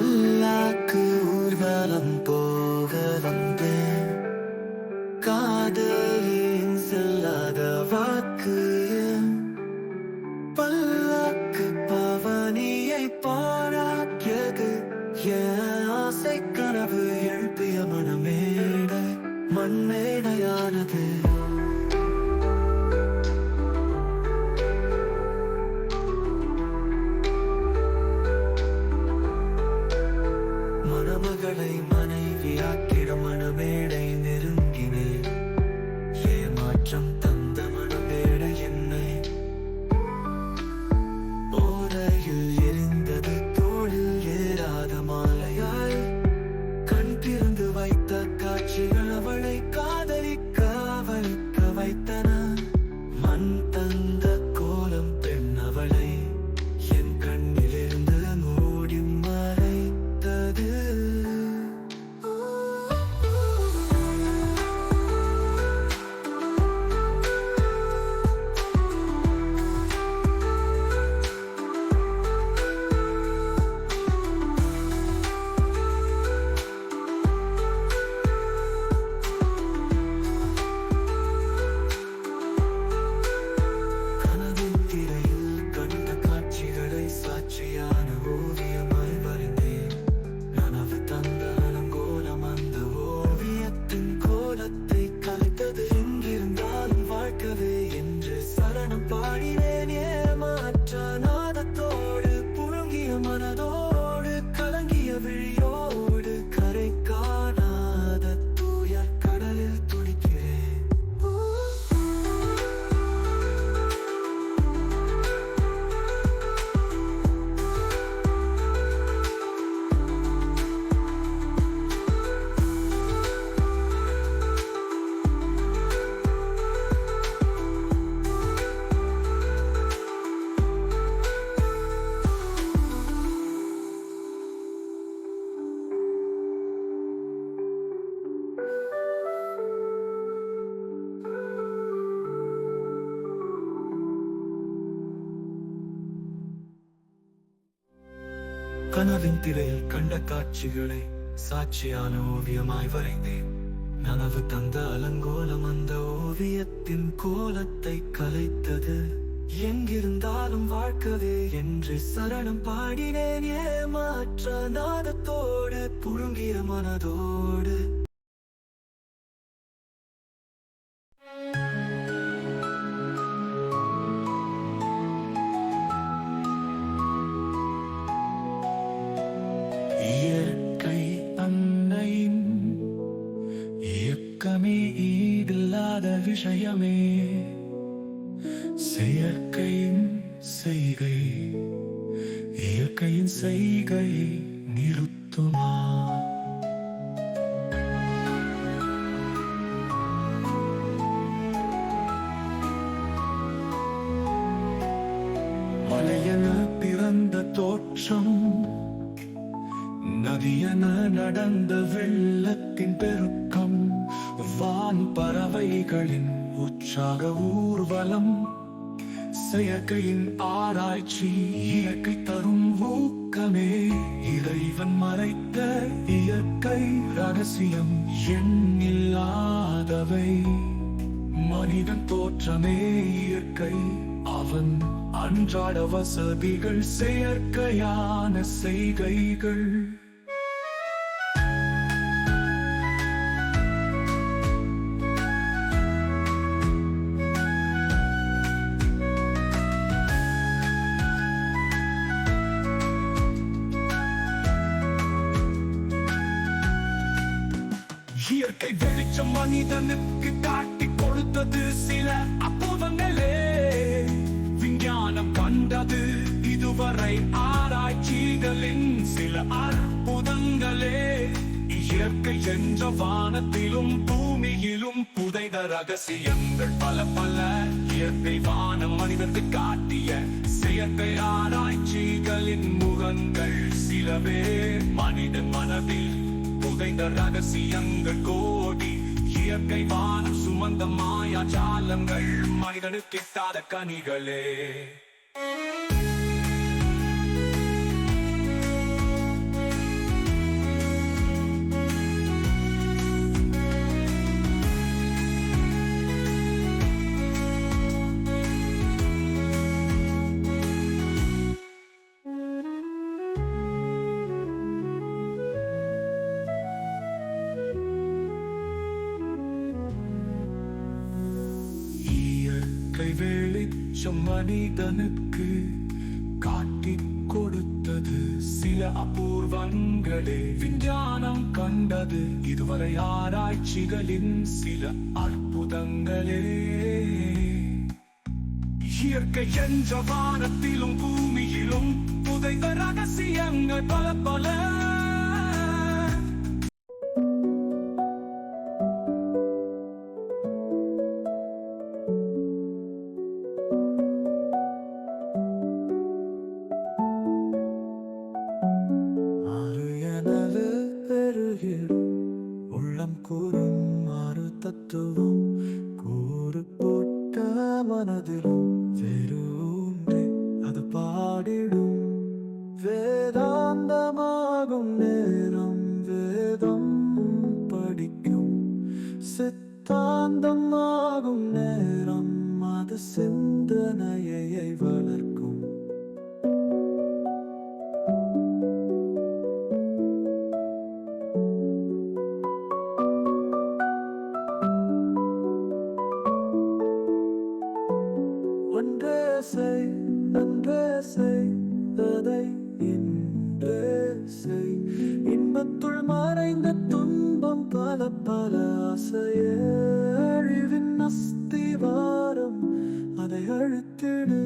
பல்லாக்கு ஊர்வலம் போக வந்தேன். காதலின் செல்லாத வாக்கு. பல்லாக்கு பவனியை பாராக்கியது. என் ஆசை கனவு எழுப்பிய மனமேடை. மண்மேடையானது கனவின் திரையில் கண்ட காட்சிகளை சாட்சியான ஓவியமாய் வரைந்தேன். நனவு தந்த அலங்கோலம் அந்த ஓவியத்தின் கோலத்தை கலைத்தது. எங்கிருந்தாலும் வாழ்க்கவே என்று சரணம் பாடினேன். ஏமாற்ற நாதத்தோடு புழுங்கிய மனதோடு. விஷயமே. செயற்கையின் செய்கை இயற்கையின் செய்கை நிறுத்துமா? மலையென பிறந்த தோற்றம் நதியென நடந்த வெள்ளத்தின் பெருக்கம். வான் பறவைகளின் உற்சாக ஊர்வலம் செயற்கையின் ஆராய்ச்சி இயற்கை தரும் ஊக்கமே. இறைவன் மறைத்த இயற்கை ரகசியம் எண்ணில்லாதவை. மனிதன் தோற்றமே இயற்கை அவன் அன்றாட வசதிகள் செயற்கையான செய்கைகள். இயற்கை வெளிச்சம் மனிதனுக்கு காட்டி கொடுத்தது சில அற்புதங்களே. விஞ்ஞானம் கண்டது இதுவரை ஆராய்ச்சிகளின் சில அற்புதங்களே. இயற்கை என்ற வானத்திலும் பூமியிலும் புதைத ரகசியங்கள் பல பல. இயற்கை வானம் மனிதனுக்கு காட்டிய செயற்கை ஆராய்ச்சிகளின் முகங்கள் சிலவே மனிதன் மனதில் புதைந்த ரகசியங்கள் கோடி. இயற்கை வானம் சுமந்த மாயா ஜாலங்கள். மனிதனுக்கு கிட்டாத கனிகளே. வெளிச்சம் மனிதனுக்கு காட்டி கொடுத்தது சில அபூர்வங்களே. விஞ்ஞானம் கண்டது இதுவரை ஆராய்ச்சிகளின் சில அற்புதங்களே. இயற்கை என்ற வானத்திலும் பூமியிலும் புதைந்த ரகசியங்கள் பல பல. ஆறு எனது உள்ளம் கூறும் ஆறு தத்துவம். கூறு போட்ட மனதிலும் வேறு அது பாடிடும். வேதாந்தமாகும் நேரம் வேதம் படிக்கும். சித்தாந்தமாகும் நேரம் அது சிந்தனையை வளர்க்கும். பல பல அழிவின் அஸ்திவாரம் அதை அழுத்திடு